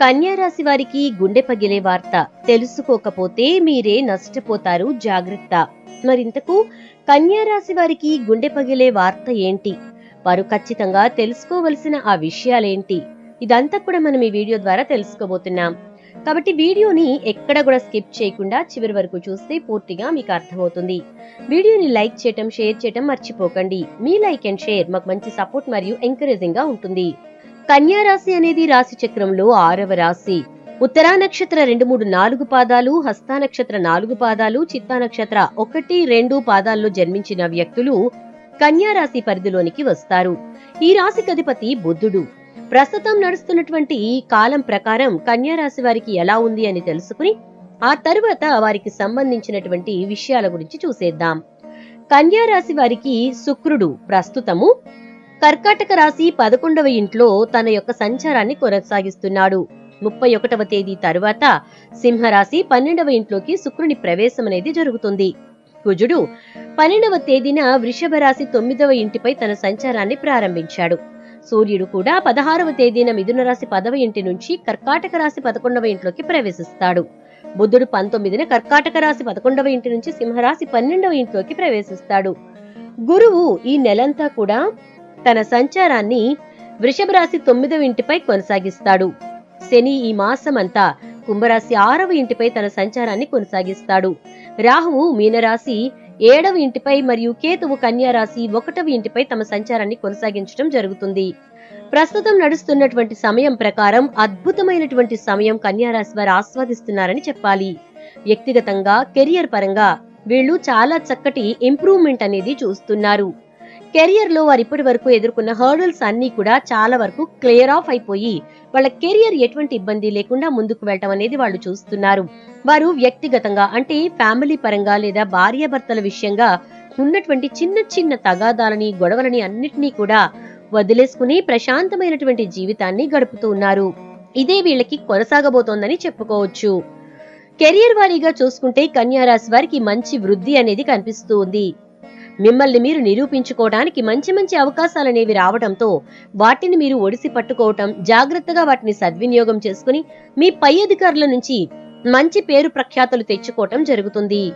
కన్యారాశి వారికి గుండె పగిలే వార్త తెలుసుకోకపోతే మీరే నష్టపోతారు జాగ్రత్త. మరింతకు కన్యారాశి వారికి గుండె పగిలే వార్త ఏంటి? వారు ఖచ్చితంగా తెలుసుకోవలసిన ఆ విషయాలేంటి? ఇదంతా కూడా మనం ఈ వీడియో ద్వారా తెలుసుకోబోతున్నాం. కాబట్టి వీడియోని ఎక్కడ కూడా స్కిప్ చేయకుండా చివరి వరకు చూస్తే పూర్తిగా మీకు అర్థమవుతుంది. వీడియోని లైక్ చేయటం షేర్ చేయటం మర్చిపోకండి. మీ లైక్ అండ్ షేర్ మాకు మంచి సపోర్ట్ మరియు ఎంకరేజింగ్గా ఉంటుంది. కన్యా రాశి అనేది రాశి చక్రంలో ఆరవ రాశి. ఉత్తరా నక్షత్ర రెండు మూడు నాలుగు పాదాలు హస్తా నక్షత్ర నాలుగు పాదాలు చిత్తా నక్షత్ర ఒకటి రెండు పాదాల్లో జన్మించిన వ్యక్తులు కన్యా రాశి పరిధిలోనికి వస్తారు. ఈ రాశికి అధిపతి బుద్ధుడు ప్రస్తుతం నడుస్తున్నటువంటి ఈ కాలం ప్రకారం కన్యారాశి వారికి ఎలా ఉంది అని తెలుసుకుని ఆ తరువాత వారికి సంబంధించినటువంటి విషయాల గురించి చూసేద్దాం. కన్యారాశి వారికి శుక్రుడు ప్రస్తుతము. కర్కాటక రాశి పదకొండవ ఇంట్లో తన యొక్క సంచారాన్ని కొనసాగిస్తున్నాడు. ముప్పై ఒకటవ తేదీ తరువాత సింహరాశి పన్నెండవ ఇంట్లోకి శుక్రుని ప్రవేశం అనేది జరుగుతుంది. కుజుడు పన్నెండవ తేదీన వృషభ రాశి తొమ్మిదవ ఇంటిపై తన సంచారాన్ని ప్రారంభించాడు. సూర్యుడు కూడా పదహారవ తేదీన మిథున రాశి పదవ ఇంటి నుంచి కర్కాటక రాశి పదకొండవ ఇంట్లోకి ప్రవేశిస్తాడు. బుద్ధుడు పంతొమ్మిదిన కర్కాటక రాశి పదకొండవ ఇంటి నుంచి సింహరాశి పన్నెండవ ఇంట్లోకి ప్రవేశిస్తాడు. గురువు ఈ నెలంతా కూడా తన సంచారాన్ని వృషభ రాశి తొమ్మిదవ ఇంటిపై కొనసాగిస్తాడు. శని ఈ మాసమంతా కుంభరాశి ఆరవ ఇంటిపై తన సంచారాన్ని కొనసాగిస్తాడు. రాహువు మీనరాశి ఏడవ ఇంటిపై మరియు కేతువు కన్యా రాశి ఒకటవ ఇంటిపై తమ సంచారాన్ని కొనసాగించడం జరుగుతుంది. ప్రస్తుతం నడుస్తున్నటువంటి సమయం ప్రకారం అద్భుతమైనటువంటి సమయం కన్యారాశి వారు ఆస్వాదిస్తున్నారని చెప్పాలి. వ్యక్తిగతంగా కెరియర్ పరంగా వీళ్ళు చాలా చక్కటి ఇంప్రూవ్మెంట్ అనేది చూస్తున్నారు. కెరియర్లో వారు ఇప్పటి వరకు ఎదుర్కొన్న హర్డల్స్ అన్ని కూడా చాలా వరకు క్లియర్ ఆఫ్ అయిపోయి వాళ్ళ కెరియర్ ఎటువంటి ఇబ్బంది లేకుండా ముందుకు వెళ్ళటం అనేది వాళ్ళు చూస్తున్నారు. వారు వ్యక్తిగతంగా అంటే ఫ్యామిలీ పరంగా లేదా భార్యాభర్తల విషయంగా ఉన్నటువంటి చిన్న చిన్న తగాదాలని గొడవలని అన్నిటినీ కూడా వదిలేసుకుని ప్రశాంతమైనటువంటి జీవితాన్ని గడుపుతూ ఉన్నారు. ఇదే వీళ్ళకి కొనసాగబోతోందని చెప్పుకోవచ్చు. కెరియర్ వారీగా చూసుకుంటే కన్యారాశి వారికి మంచి వృద్ధి అనేది కనిపిస్తూ ఉంది. మిమ్మల్ని మీరు నిరూపించుకోవడానికి మంచి మంచి అవకాశాలనేవి రావడంతో వాటిని మీరు ఒడిసి పట్టుకోవటం జాగ్రత్తగా వాటిని సద్వినియోగం చేసుకుని మీ పై అధికారుల నుంచి మంచి పేరు ప్రఖ్యాతలు తెచ్చుకోవటం జరుగుతుంది.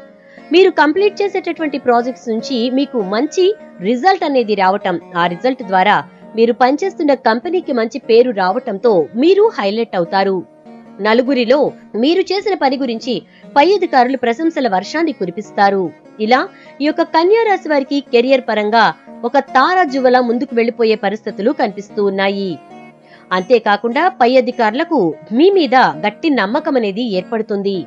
మీరు కంప్లీట్ చేసేటటువంటి ప్రాజెక్ట్స్ నుంచి మీకు మంచి రిజల్ట్ అనేది రావటం ఆ రిజల్ట్ ద్వారా మీరు పనిచేస్తున్న కంపెనీకి మంచి పేరు రావటంతో మీరు హైలైట్ అవుతారు. నలుగురిలో మీరు చేసిన పని గురించి పై అధికారులు ప్రశంసల వర్షాన్ని కురిపిస్తారు. ఇలా ఈ యొక్క కన్యా రాశి వారికి కెరియర్ పరంగా ఒక తారా జువల ముందుకు వెళ్ళిపోయే పరిస్థితులు కనిపిస్తూ ఉన్నాయి. అంతేకాకుండా పై అధికారులకు మీ మీద గట్టి నమ్మకం అనేది ఏర్పడుతుంది.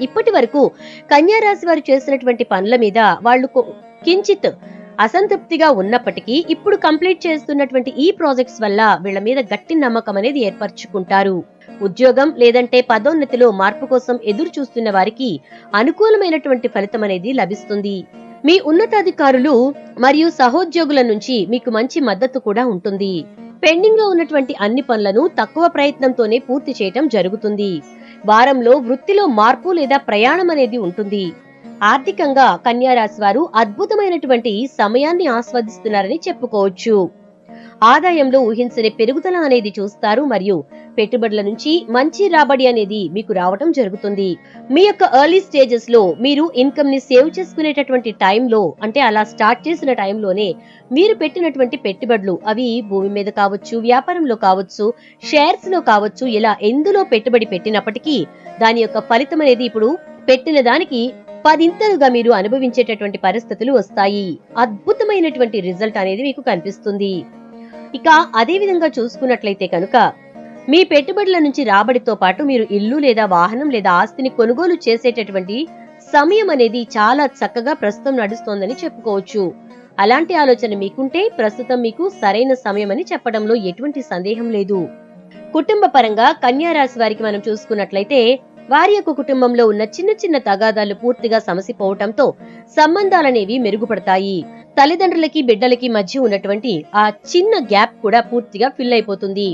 ఇప్పటి వరకు కన్యా రాశి వారు చేసినటువంటి పనుల మీద వాళ్ళు కించిత్ అసంతృప్తిగా ఉన్నప్పటికీ ఇప్పుడు కంప్లీట్ చేస్తున్నటువంటి ఈ ప్రాజెక్ట్స్ వల్ల వీళ్ళ మీద గట్టి నమ్మకం అనేది ఏర్పరచుకుంటారు. ఉద్యోగం లేదంటే పదోన్నతిలో మార్పు కోసం ఎదురు చూస్తున్న వారికి అనుకూలమైనటువంటి ఫలితం అనేది లభిస్తుంది. మీ ఉన్నతాధికారులు మరియు సహోద్యోగుల నుంచి మీకు మంచి మద్దతు కూడా ఉంటుంది. పెండింగ్లో ఉన్నటువంటి అన్ని పనులను తక్కువ ప్రయత్నంతోనే పూర్తి చేయటం జరుగుతుంది. వారంలో వృత్తిలో మార్పు లేదా ప్రయాణం అనేది ఉంటుంది. ఆర్థికంగా కన్యారాశి వారు అద్భుతమైనటువంటి సమయాన్ని ఆస్వాదిస్తున్నారని చెప్పుకోవచ్చు. ఆదాయంలో ఊహించని పెరుగుదల అనేది చూస్తారు మరియు పెట్టుబడుల నుంచి మంచి రాబడి అనేది మీకు రావటం జరుగుతుంది. మీ యొక్క ఎర్లీ స్టేజెస్లో మీరు ఇన్కమ్ని సేవ్ చేసుకునేటటువంటి టైంలో అంటే అలా స్టార్ట్ చేసిన టైంలోనే మీరు పెట్టినటువంటి పెట్టుబడులు అవి భూమి మీద కావచ్చు వ్యాపారంలో కావచ్చు షేర్స్లో కావచ్చు ఇలా ఎందులో పెట్టుబడి పెట్టినప్పటికీ దాని యొక్క ఫలితం అనేది ఇప్పుడు పెట్టిన దానికి పదింతలుగా మీరు అనుభవించేటటువంటి పరిస్థితులు వస్తాయి. అద్భుతమైనటువంటి రిజల్ట్ అనేది మీకు కనిపిస్తుంది. ఇక అదే విధంగా చూసుకున్నట్లయితే కనుక మీ పెట్టుబడుల నుంచి రాబడితో పాటు మీరు ఇల్లు లేదా వాహనం లేదా ఆస్తిని కొనుగోలు చేసేటటువంటి సమయం అనేది చాలా చక్కగా ప్రస్తుతం నడుస్తోందని చెప్పుకోవచ్చు. అలాంటి ఆలోచన మీకుంటే ప్రస్తుతం మీకు సరైన సమయం అని చెప్పడంలో ఎటువంటి సందేహం లేదు. కుటుంబ పరంగా కన్యారాశి వారికి మనం చూసుకున్నట్లయితే వారి యొక్క కుటుంబంలో ఉన్న చిన్న చిన్న తగాదాలు పూర్తిగా సమసిపోవటంతో సంబంధాలనేవి మెరుగుపడతాయి. తల్లిదండ్రులకి బిడ్డలకి మధ్య ఉన్నటువంటి ఆ చిన్న గ్యాప్ కూడా పూర్తిగా ఫిల్ అయిపోతుంది.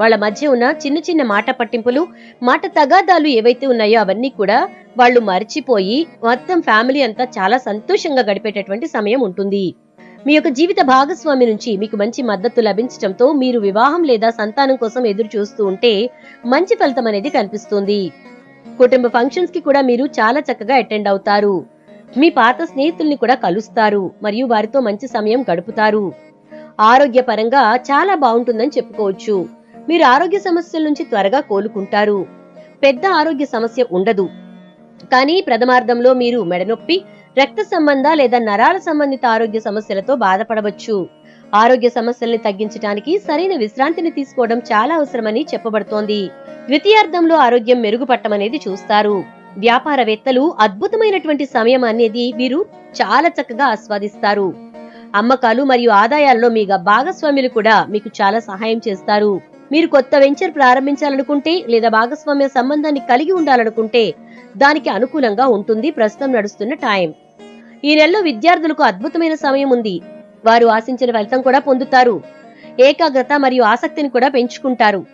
వాళ్ళ మధ్య ఉన్న చిన్న చిన్న మాట పట్టింపులు మాట తగాదాలు ఏవైతే ఉన్నాయో అవన్నీ కూడా వాళ్ళు మర్చిపోయి మొత్తం ఫ్యామిలీ అంతా చాలా సంతోషంగా గడిపేటటువంటి సమయం ఉంటుంది. మీ యొక్క జీవిత భాగస్వామి నుంచి మీకు మంచి మద్దతు లభించడంతో మీరు వివాహం లేదా సంతానం కోసం ఎదురు చూస్తూ ఉంటే మంచి ఫలితం అనేది కనిపిస్తుంది. కుటుంబ ఫంక్షన్స్కి కూడా మీరు చాలా చక్కగా అటెండ్ అవుతారు. మీ పాత స్నేహితుల్ని కూడా కలుస్తారు మరియు వారితో మంచి సమయం గడుపుతారు. ఆరోగ్యపరంగా చాలా బాగుంటుందని చెప్పుకోవచ్చు. మీరు ఆరోగ్య సమస్యల నుంచి త్వరగా కోలుకుంటారు. పెద్ద ఆరోగ్య సమస్య ఉండదు. కానీ ప్రథమార్థంలో మీరు మెడనొప్పి రక్త సంబంధ లేదా నరాల సంబంధిత ఆరోగ్య సమస్యలతో బాధపడవచ్చు. ఆరోగ్య సమస్యల్ని తగ్గించడానికి సరైన విశ్రాంతిని తీసుకోవడం చాలా అవసరమని చెప్పబడుతోంది. ద్వితీయార్థంలో ఆరోగ్యం మెరుగుపట్టమనేది చూస్తారు. వ్యాపారవేత్తలు అద్భుతమైనటువంటి సమయం అనేది వీరు చాలా చక్కగా ఆస్వాదిస్తారు. అమ్మకాలు మరియు ఆదాయాల్లో మీ భాగస్వాములు కూడా మీకు చాలా సహాయం చేస్తారు. మీరు కొత్త వెంచర్ ప్రారంభించాలనుకుంటే లేదా భాగస్వామ్య సంబంధాన్ని కలిగి ఉండాలనుకుంటే దానికి అనుకూలంగా ఉంటుంది ప్రస్తుతం నడుస్తున్న టైం. ఈ నెలలో విద్యార్థులకు అద్భుతమైన సమయం ఉంది. వారు ఆశించిన ఫలితం కూడా పొందుతారు. ఏకాగ్రత మరియు ఆసక్తిని కూడా పెంచుకుంటారు.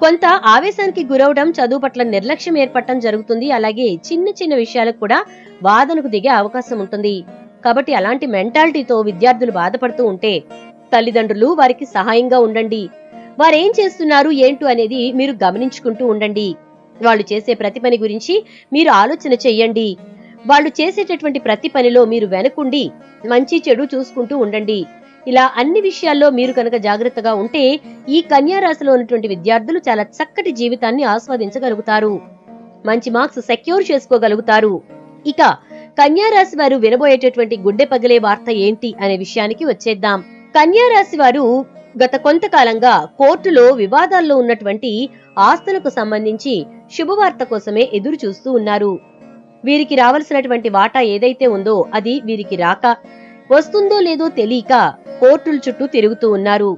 కొంత ఆవేశానికి గురవడం చదువు పట్ల నిర్లక్ష్యం ఏర్పడటం జరుగుతుంది. అలాగే చిన్న చిన్న విషయాలకు కూడా వాదనకు దిగే అవకాశం ఉంటుంది. కాబట్టి అలాంటి మెంటాలిటీతో విద్యార్థులు బాధపడుతూ ఉంటే తల్లిదండ్రులు వారికి సహాయంగా ఉండండి. వారేం చేస్తున్నారు ఏంటో అనేది మీరు గమనించుకుంటూ ఉండండి. వాళ్ళు చేసే ప్రతి పని గురించి మీరు ఆలోచన చెయ్యండి వాళ్ళు చేసేటటువంటి ప్రతి పనిలో మీరు వెనకుండి మంచి చెడు చూసుకుంటూ ఉండండి. ఇలా అన్ని విషయాల్లో మీరు కనుక జాగ్రత్తగా ఉంటే ఈ కన్యారాశిలో ఉన్నటువంటి విద్యార్థులు చాలా చక్కటి జీవితాన్ని ఆస్వాదించగలుగుతారు. మంచి మార్క్స్ సెక్యూర్ చేసుకోగలుగుతారు. ఇక కన్యారాశి వారు వినబోయేటటువంటి గుండె పగిలే వార్త ఏంటి అనే విషయానికి వచ్చేద్దాం. కన్యారాశి వారు గత కొంతకాలంగా కోర్టులో వివాదాల్లో ఉన్నటువంటి ఆస్తులకు సంబంధించి శుభవార్త కోసమే ఎదురు చూస్తూ ఉన్నారు. వీరికి రావలసినటువంటి వాటా ఏదైతే ఉందో అది వీరికి రాక వస్తుందో లేదో తెలియక కోర్టుల చుట్టూ తిరుగుతూ ఉన్నారు.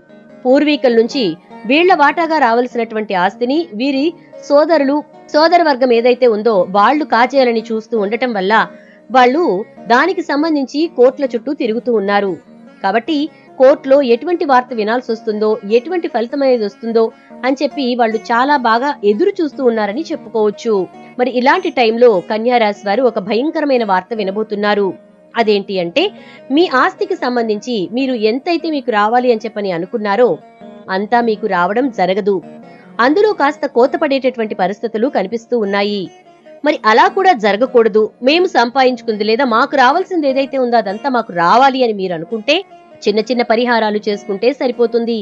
పూర్వీకుల నుంచి వీళ్ళ వాటాగా రావలసినటువంటి ఆస్తిని వీరి సోదరులు సోదర వర్గం ఏదైతే ఉందో వాళ్ళు కాజేయాలని చూస్తూ ఉండటం వల్ల వాళ్ళు దానికి సంబంధించి కోర్టుల చుట్టూ తిరుగుతూ ఉన్నారు. కాబట్టి కోర్టులో ఎటువంటి వార్త వినాల్సి వస్తుందో ఎటువంటి ఫలితం అనేది వస్తుందో అని చెప్పి వాళ్ళు చాలా బాగా ఎదురు చూస్తూ ఉన్నారని చెప్పుకోవచ్చు. మరి ఇలాంటి టైంలో కన్యారాశి వారు ఒక భయంకరమైన వార్త వినబోతున్నారు. అదేంటి అంటే మీ ఆస్తికి సంబంధించి మీరు ఎంతైతే మీకు రావాలి అని చెప్పని అనుకున్నారో అంతా మీకు రావడం జరగదు. అందులో కాస్త కోతపడేటటువంటి పరిస్థితులు కనిపిస్తూ ఉన్నాయి. మరి అలా కూడా జరగకూడదు. మేము సంపాదించుకుంది లేదా మాకు రావాల్సింది ఏదైతే ఉందో అదంతా మాకు రావాలి అని మీరు అనుకుంటే చిన్న చిన్న పరిహారాలు చేసుకుంటే సరిపోతుంది.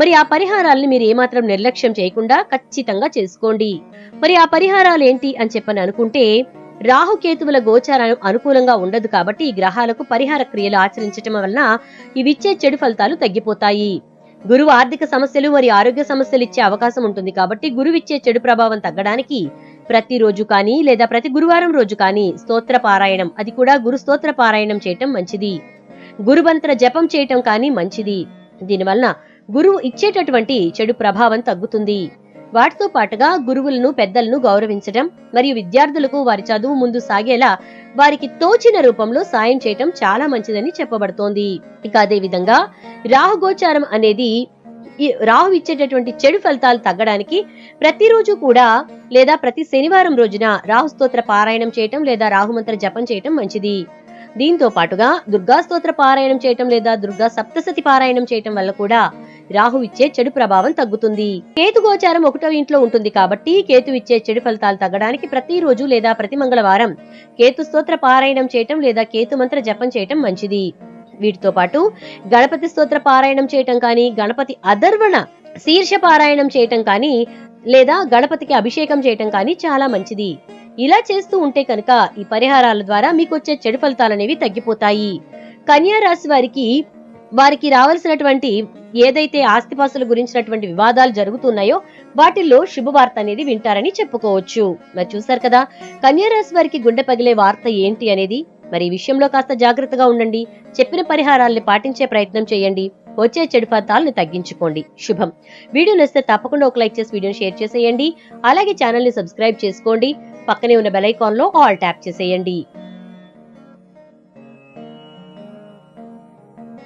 మరి ఆ పరిహారాల్ని మీరు ఏమాత్రం నిర్లక్ష్యం చేయకుండా ఖచ్చితంగా చేసుకోండి. మరి ఆ పరిహారాలు ఏంటి అని చెప్పని అనుకుంటే రాహుకేతువుల గోచారం అనుకూలంగా ఉండదు కాబట్టి ఈ గ్రహాలకు పరిహార క్రియలు ఆచరించటం వలన ఇవిచ్చే చెడు ఫలితాలు తగ్గిపోతాయి. గురువు ఆర్థిక సమస్యలు మరియు ఆరోగ్య సమస్యలు ఇచ్చే అవకాశం ఉంటుంది కాబట్టి గురువిచ్చే చెడు ప్రభావం తగ్గడానికి ప్రతి రోజు కానీ లేదా ప్రతి గురువారం రోజు కానీ స్తోత్ర పారాయణం అది కూడా గురు స్తోత్ర పారాయణం చేయటం మంచిది. గురుమంత్ర జపం చేయటం కానీ మంచిది. దీనివలన గురువు ఇచ్చేటటువంటి చెడు ప్రభావం తగ్గుతుంది. వాటితో పాటుగా గురువులను పెద్దలను గౌరవించడం మరియు విద్యార్థులకు వారి చదువు ముందు సాగేలా వారికి తోచిన రూపంలో సాయం చేయటం చాలా మంచిదని చెప్పబడుతోంది. ఇక అదే విధంగా రాహుగోచారం అనేది ఈ రాహు ఇచ్చేటటువంటి చెడు ఫలితాలు తగ్గడానికి ప్రతిరోజు కూడా లేదా ప్రతి శనివారం రోజున రాహు స్తోత్ర పారాయణం చేయటం లేదా రాహుమంత్ర జపం చేయటం మంచిది. దీంతో పాటుగా దుర్గా స్తోత్ర పారాయణం చేయటం లేదా దుర్గా సప్తసతి పారాయణం చేయటం వల్ల కూడా రాహు ఇచ్చే చెడు ప్రభావం తగ్గుతుంది. కేతు గోచారం ఒకటో ఇంట్లో ఉంటుంది కాబట్టి కేతు ఇచ్చే చెడు ఫలితాలు తగ్గడానికి ప్రతిరోజు లేదా ప్రతి మంగళవారం కేతు స్తోత్ర పారాయణం చేయటం లేదా కేతు మంత్ర జపం చేయటం మంచిది. వీటితో పాటు గణపతి స్తోత్ర పారాయణం చేయటం కానీ గణపతి అధర్వణ శీర్ష పారాయణం చేయటం కానీ లేదా గణపతికి అభిషేకం చేయటం కానీ చాలా మంచిది. ఇలా చేస్తూ ఉంటే కనుక ఈ పరిహారాల ద్వారా మీకు వచ్చే చెడు ఫలితాలనేవి తగ్గిపోతాయి. కన్యా రాశి వారికి వారికి రావాల్సినటువంటి ఏదైతే ఆస్తిపాస్తుల గురించినటువంటి వివాదాలు జరుగుతున్నాయో వాటిల్లో శుభవార్త అనేది వింటారని చెప్పుకోవచ్చు. మరి చూసారు కదా కన్యా రాశి వారికి గుండె పగిలే వార్త ఏంటి అనేది? మరి ఈ విషయంలో కాస్త జాగ్రత్తగా ఉండండి. చెప్పిన పరిహారాల్ని పాటించే ప్రయత్నం చేయండి. వచ్చే చెడు ఫలితాలను తగ్గించుకోండి. శుభం. వీడియో నచ్చితే తప్పకుండా ఒక లైక్ చేసి వీడియోని షేర్ చేసేయండి. అలాగే ఛానల్ని సబ్స్క్రైబ్ చేసుకోండి. పక్కనే ఉన్న బెల్ ఐకాన్లో ఆల్ ట్యాప్ చేసేయండి.